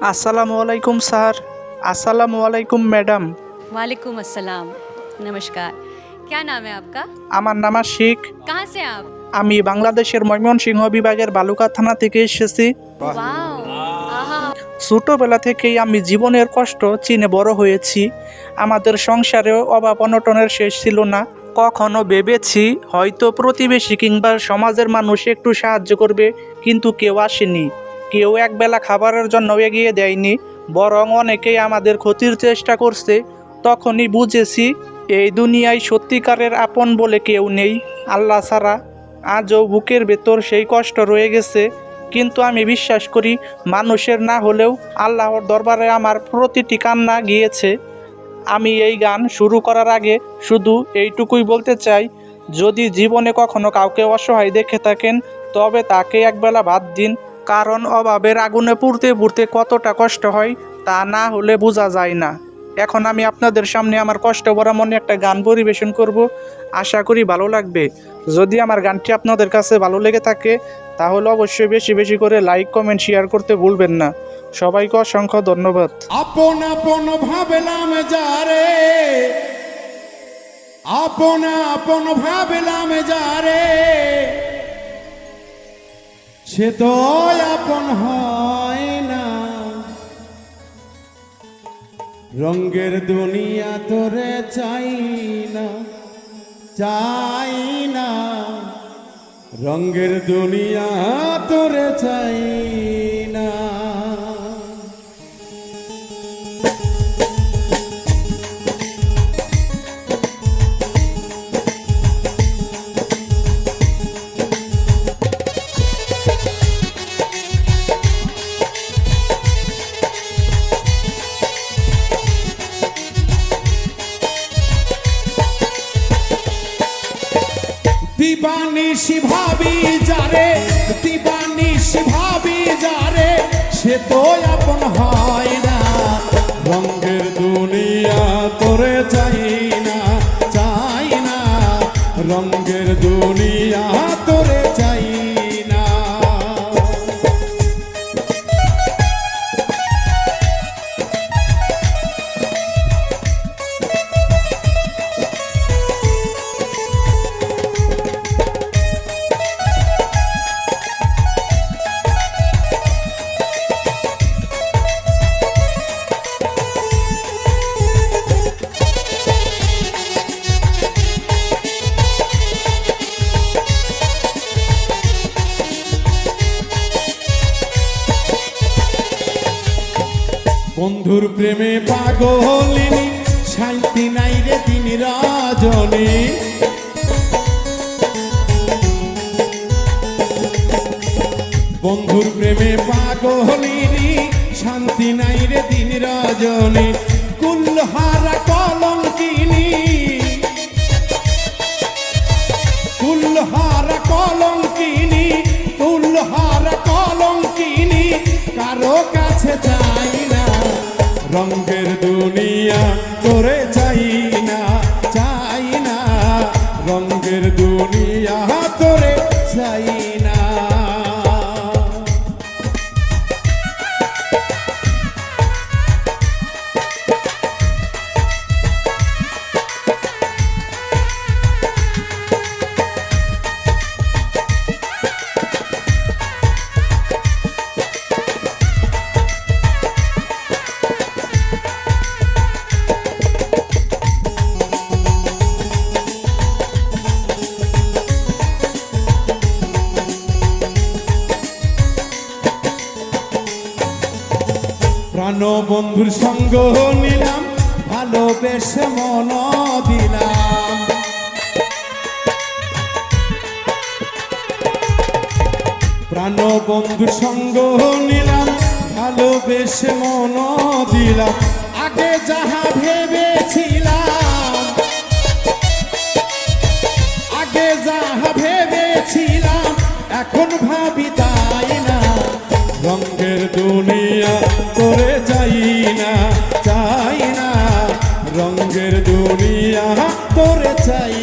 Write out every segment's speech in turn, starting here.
আসসালামু আলাইকুম স্যার আসসালামু আলাইকুম ম্যাডাম वालेकुम अस्सलाम नमस्कार क्या नाम है आपका আমার নাম শিখ कहाँ से आप আমি বাংলাদেশের ময়মনসিংহ বিভাগের বালুকা থানা থেকে এসেছি वाओ आहा ছোটবেলা থেকেই আমি জীবনের কষ্ট চিনে বড় হয়েছি আমাদের সংসারেও অভাব অনটনের শেষ ছিল না কখনো ভেবেছি হয়তো প্রতিবেশী কিংবা সমাজের মানুষ একটু সাহায্য করবে কিন্তু কেউ আসেনি কেউ একবেলা খাবারের জন্য এগিয়ে দেয়নি, বরং অনেকেই আমাদের ক্ষতির চেষ্টা করছে। তখনই বুঝেছি, এই দুনিয়ায় সত্যিকারের আপন বলে কেউ নেই, আল্লাহ ছাড়া। আজও বুকের ভেতর সেই কষ্ট রয়ে গেছে, কিন্তু আমি বিশ্বাস করি, মানুষের না হলেও আল্লাহর দরবারে আমার প্রতিটি কান্না গিয়েছে। আমি এই গান শুরু করার আগে শুধু এইটুকুই বলতে চাই, যদি জীবনে কখনো কাউকে অসহায় দেখে থাকেন, তবে তাকে একবেলা ভাত দিন। কারণ অভাবের আগুনে পুড়তে পুড়তে কতটা কষ্ট হয় তা না হলে বোঝা যায় না। এখন আমি আপনাদের সামনে আমার কষ্ট ভরা মনে একটা গান পরিবেশন করব। আশা করি ভালো লাগবে। যদি আমার গানটি আপনাদের কাছে ভালো লেগে থাকে, তাহলে অবশ্যই বেশি বেশি করে লাইক, কমেন্ট, শেয়ার করতে ভুলবেন না। সবাইকে অসংখ্য ধন্যবাদ। আপন আপন ভাবলাম যারে, আপন আপন ভাবলাম যারে। সে তো আপন হয় না। রঙ্গের দুনিয়া তোরে চাই না চাই না। রঙ্গের দুনিয়া তোরে চাই দিবানিশি ভাবি যারে দিবানিশি ভাবি যারে, সে তো আপন হয় না। রঙ্গের দুনিয়া তোরে চাই না চাই না। রঙ্গের দুনিয়া বন্ধুর প্রেমে পাগলিনী শান্তি নাই রে তিনি রাজনী। বন্ধুর প্রেমে পাগলিনী শান্তি নাই রে দিন রজনী। কুল্হারা কলঙ্কিনী। কুল্হারা কলঙ্কিনী কুল্হারা কলঙ্কিনী, কারও কাছে না রঙ্গের দুনিয়া তোরে প্রাণ বন্ধুর সঙ্গ নিলাম, ভালোবেসে মন দিলাম। প্রাণ বন্ধুর সঙ্গ নিলাম, ভালোবেসে মন দিলাম। আগে যাহা ভেবেছিলাম, আগে যাহা ভেবেছিলাম, এখন করে চাই।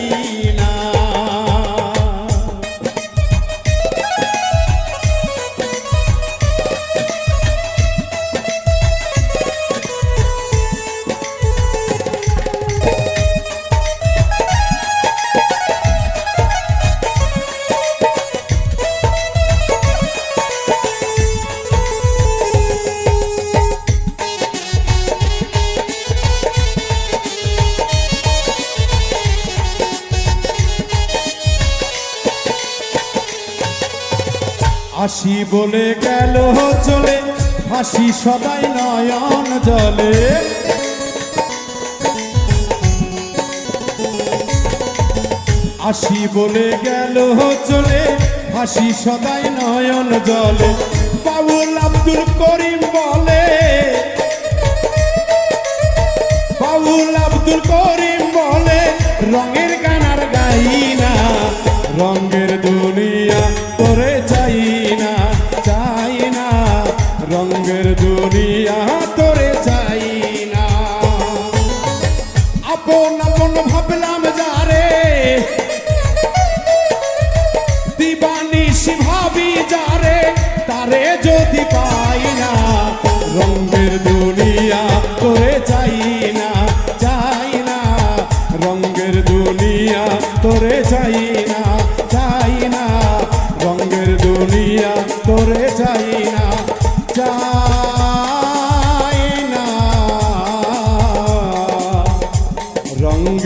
আসি বলে গেল চলে হাসি সদাই নয়ন জলে। আসি বলে গেল চলে হাসি সদাই নয়ন জলে। বাবুল আব্দুল করিম বলে বাবুল আব্দুল করিম বলে রঙের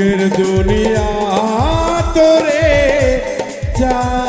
রঙের দুনিয়া তোরে চাই।